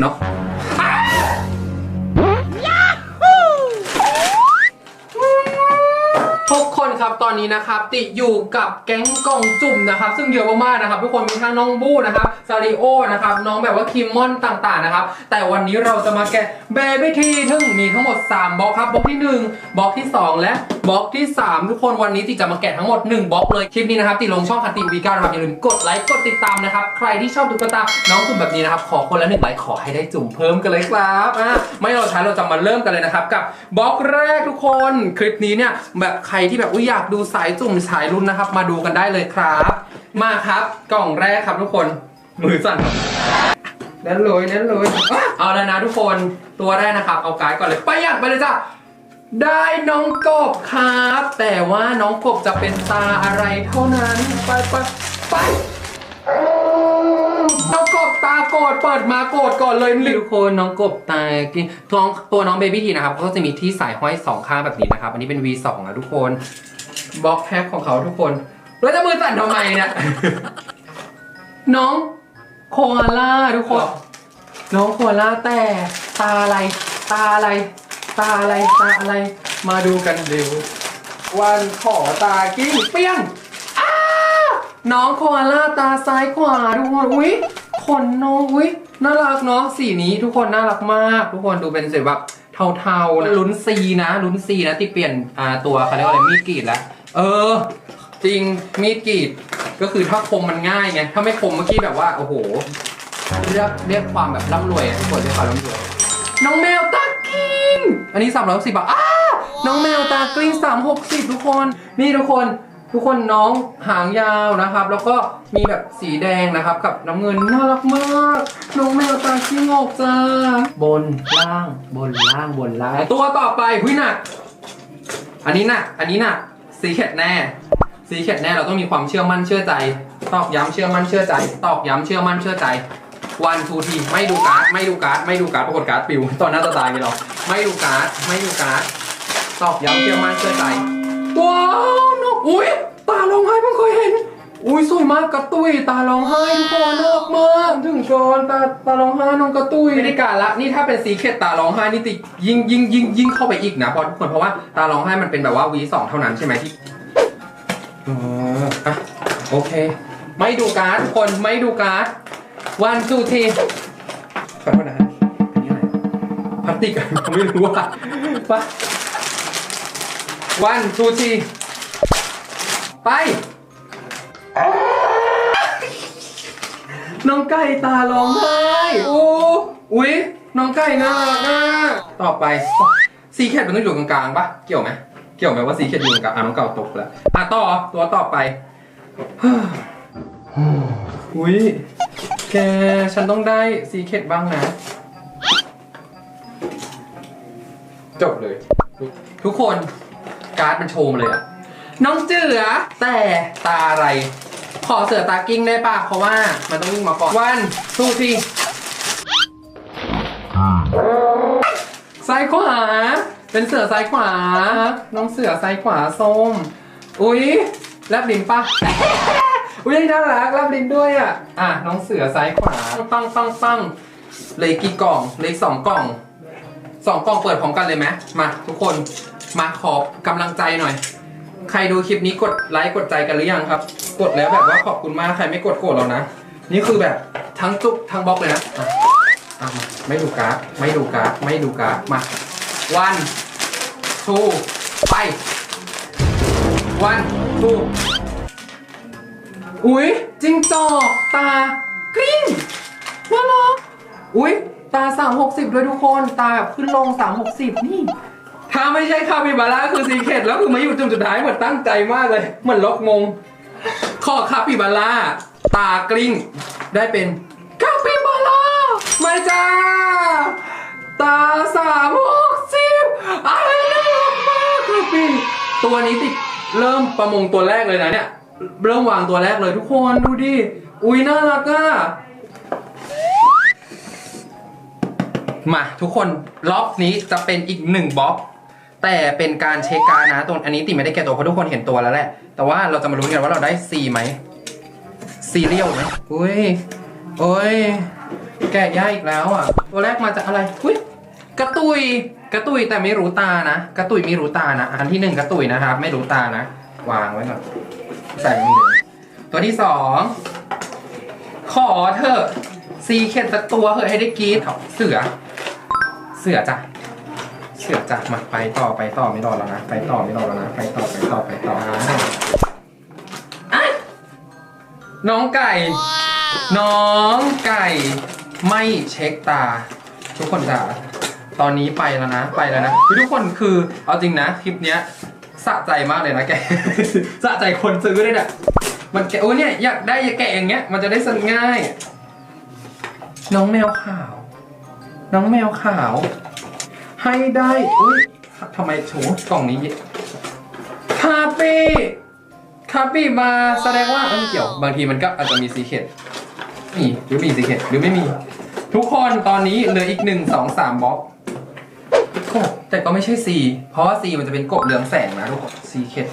เนาะทุกคนครับตอนนี้นะครับติอยู่กับแก๊งกองจุ่มนะครับซึ่งเยอะมากๆนะครับทุกคนมีทั้งน้องบู้นะครับซาริโอนะครับน้องแบบว่าคิมมอนต่างๆนะครับแต่วันนี้เราจะมาแกะเบบี้ทีซึ่งมีทั้งหมด 3บล็อกครับบล็อกที่ 1บล็อกที่ 2 และ บล็อกที่ 3 ทุกคนวันนี้ติจะมาแกะทั้งหมด 1บล็อกเลยคลิปนี้นะครับติลงช่องคันติวีก้านะครับอย่าลืมกดไลค์กดติดตามนะครับใครที่ชอบตุ๊กตาน้องจุ่มแบบนี้นะครับขอคนละหนึ่งไลค์ขอให้ได้จุ่มเพิ่มกันเลยครับอะไม่รอช้าเราจะมาเริ่มกันเลยนะครับกับบล็อกแรกทุกคนคลิปนี้เนี่ยแบบใครที่แบบอุ๊ยอยากดูสายจุ่มสายรุ่นนะครับ มาดูกันได้เลยครับ มาครับกล่องแรกครับทุกคนมือสั่นครับเล่นเลยเล่นเลยเอาแล้วนะทุกคนตัวแรกนะครับเอาการ์ดก่อนเลยไปอย่างไปเลยจ้ะ ได้น้องกบครับ แต่ว่าน้องกบจะเป็นตาอะไรเท่านั้น ไปไปไปน้องกบตาโกรธเปิดมาโกรธก่อนเลยทุกคนน้องกบตากินตัวน้องตัวน้องเบบี้ทีนะครับเขาก็จะมีที่สายห้อยสองข้างแบบนี้นะครับ อันนี้เป็น V2 นะทุกคนบล็อกแพ็คของเขาทุกคน แล้วจะมือสั่นทำไมเนี่ยน้องโคอาล่าทุกคน น้องโคอาล่าแต่ตาอะไร ตาอะไร ตาอะไรตาอะไร มาดูกันเร็ว วันขอตากิ้งเปี้ยงอ้าน้องโคอาล่าตาซ้ายขวาทุกคนอุ๊ยขนน้องอุ๊ยน่ารักเนาะสีนี้ทุกคนน่ารักมาก ทุกคนดูเป็นสีแบบเทาๆนะลุ้นซีนะลุ้นซีนะที่เปลี่ยนอ่าตัวเขาเรียกว่าอะไรมีดกรีดแล้วเออ จริงมีดกรีดก็คือถ้าคมมันง่ายไงถ้าไม่คมเมื่อกี้แบบว่าโอ้โหเรียกเรียกความแบบร่ำรวยอะทุกคนเรียกความร่ำรวยน้องแมวตากลิ้ง อันนี้360บาทอ้าน้องแมวตากลิ้ง360 ทุกคน นี่ทุกคน ทุกคนน้องหางยาวนะครับ แล้วก็มีแบบสีแดงนะครับ กับน้ำเงินน่ารักมาก น้องแมวตากลิ้งออกจ้า บนล่างบนล่างบนล่าง ตัวต่อไปหุยหนัก อันนี้หนักอันนี้หนักซีเข็ดแน่ซีเข็ดแน่เราต้องมีความเชื่อมั่นเชื่อใจ ตอกย้ำเชื่อมั่นเชื่อใจ ตอกย้ำเชื่อมั่นเชื่อใจ วันทูทีไม่ดูการ์ดไม่ดูการ์ดไม่ดูการ์ดปรากฏการ์ดปิวตอนหน้าตาตายไปหรอไม่ดูการ์ดไม่ดูการ์ดตอกย้ำเชื่อมั่นเชื่อใจว้าวนกอุ้ยตาร้องไห้เพิ่งเคยเห็น อุ้ยสวยมากกระตุยตาร้องไห้ทุกคนน่ารักมากถึงชอนตาตาร้องไห้น้องกระตุยไม่ได้การละนี่ถ้าเป็นสีเข็ดตาร้องไห้นี่ติยิ่งยิ่งยิ่งยิ่งเข้าไปอีกนะเพราะทุกคนเพราะว่าตาร้องไห้มันเป็นแบบว่าวีสองเท่านั้นใช่ไหมที่อ๋ออะโอเค ไม่ดูการ์ดทุกคนไม่ดูการ์ด วันทูทีขอโทษนะฮะอันนี้อะไรพลาสติกผมไม่รู้ว่าปะวันทูทีไปน้องไก่ตาร้องไห้โอ้อุ๊ยน้องไก่น่ารักอะต่อไปซีแคทมันต้องอยู่กลางๆปะเกี่ยวไหมเกี่ยวไหมว่าซีแคทอยู่กลางๆอะน้องเก่าตกแล้วอะต่อตัวต่อไปอุ้ย แกฉันต้องได้ซีเคดบ้างนะ จบเลย ทุกคนการ์ดมันโชว์มาเลยอะน้องเจือแต่ตาอะไร ขอเสือตากิ้งได้ปะเพราะว่ามันต้องวิ่งมาก่อนวันทูทีซ้ายขวา เป็นเสือซ้ายขวา น้องเสือซ้ายขวาส้ม อุ้ยแลบลิ้นปะ อุ้ยน่ารักรับลิ้นด้วยอะ อะน้องเสือซ้ายขวาปังปังปังเลยกี่กล่องเลยสองกล่องสองกล่องเปิดพร้อมกันเลยไหมมาทุกคนมาขอกำลังใจหน่อย ใครดูคลิปนี้กดไลค์กดใจกันหรือยังครับ กดแล้วแบบว่าขอบคุณมากใครไม่กดโกรธเรานะ นี่คือแบบทั้งจุกทั้งบล็อกเลยนะอะอะมาไม่ดูการ์ดไม่ดูการ์ดไม่ดูการ์ดมาวันทูไปวันทู อุ๊ยจิงจอกตากริ้งน่ารักอุ๊ยตา 360 ด้วยทุกคนตาแบบขึ้นลง 360 นี่ ถ้าไม่ใช่คาปิบาร่าคือซีเคดแล้วคือมาอยู่จุดสุดท้ายเหมือนตั้งใจมากเลย เหมือนล็อกมง ขอคาปิบาร่าตากลิ้งได้เป็นคาปิบาร่ามาจ้า ตา 360อะไรน่ารักมากคาปิตัวนี้ติดเริ่มประมงตัวแรกเลยนะเนี่ย เริ่มวางตัวแรกเลยทุกคนดูดิ อุ้ยน่ารักอะ มาทุกคนล็อกนี้จะเป็นอีกหนึ่งบล็อกแต่เป็นการเช็คการดนะตัวอันนี้ติไม่ได้แก่ตัวเพราะทุกคนเห็นตัวแล้วแหละ แต่ว่าเราจะมาลุ้นกันว่าเราได้ C ไหมซีเรียลไหมอุ้ยโอ้ยแกะย่าอีกแล้วอะ ตัวแรกมาจากอะไรอุ้ยกระตุยกระตุยแต่ไม่รู้ตานะ กระตุยไม่รู้ตานะ อันที่หนึ่งกระตุยนะครับ ไม่รู้ตานะ วางไว้ก่อน ใส่มือเลยตัวที่สองขอเถอะซีเข็ดสักตัวเถอะให้ได้กรีดเสือ เสือจ้ะเสือจ้ะมาไปต่อไปต่อไม่รอแล้วนะไปต่อไม่รอแล้วนะไปต่อไปต่อไปต่ออะน้องไก่ น้องไก่ ไม่เช็คตา ทุกคนจ้ะตอนนี้ไปแล้วนะ ไปแล้วนะทุกคนคือเอาจริงนะคลิปเนี้ย สะใจมากเลยนะแก สะใจคนซื้อด้วยเนี่ยมันแกโอ้เนี่ยอยากได้แกะอย่างเงี้ย มันจะได้สนง่าย น้องแมวขาว น้องแมวขาว ให้ได้อุ้ยทำไมโฉกล่องนี้คาเป้คาเป้มาแสดงว่าเออไม่เกี่ยว บางทีมันก็อาจจะมีซีเคดนี่หรือมีซีเคดหรือไม่มี ทุกคนตอนนี้เหลืออีกหนึ่งสองสามบล็อก แต่ก็ไม่ใช่ C เพราะว่า C มันจะเป็นกบเรืองแสงนะทุกคน C เคด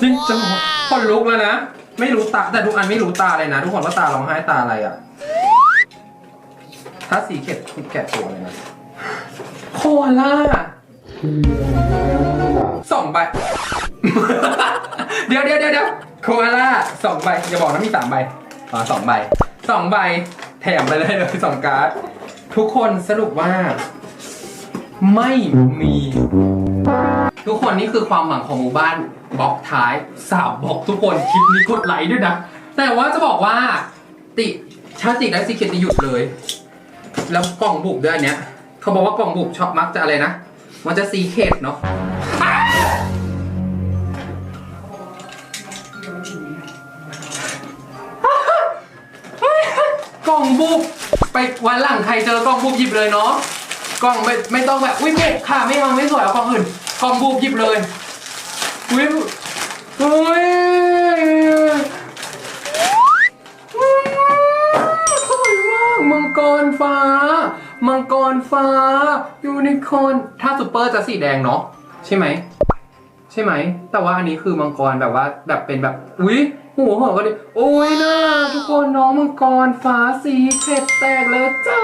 จริงจังคนลุกแล้วนะ ไม่รู้ตาแต่ทุกอันไม่รู้ตาเลยนะ ทุกคนว่าตาร้องไห้ตาอะไรอะ ถ้าสีเข็ดคุณแกะตัวเลยนะโคอาล่าสองใบ เดี๋ยวเดี๋ยวเดี๋ยวเดี๋ยวโคอาล่าสองใบอย่าบอกนะมีสามใบอ๋อสองใบสองใบ แถมไปเลยเลยสองการ์ด ทุกคนสรุปว่า ไม่มี ทุกคนนี่คือความหวังของหมู่บ้านบล็อกท้ายสามบล็อกทุกคนคลิปนี้กดไลค์ด้วยนะ แต่ว่าจะบอกว่า ติชาติได้ซีเกตหยุดเลย แล้วกล่องบุกด้วยอันเนี้ยเขาบอกว่ากล่องบุกชอบมักจะอะไรนะ มันจะซีเคดเนาะกล่องบุก ไปวันหลังใครเจอกล่องบุกหยิบเลยเนาะกล่องไม่ไม่ต้องแบบอุ้ยบุกค่ะไม่เอาไม่สวยเอากล่องอื่นกล่องบุกหยิบเลยอุ้ยอุ้ยสวยมากมังกรฟ้า มังกรฟ้ายูนิคอนถ้าซูเปอร์จะสีแดงเนาะใช่ไหมใช่ไหม แต่ว่าอันนี้คือมังกรแบบว่าแบบเป็นแบบอุ๊ย หัวหัวก็ดิโอ้ยน่าทุกคนน้องมังกรฟ้าสีเข็ดแตกแล้วจ้า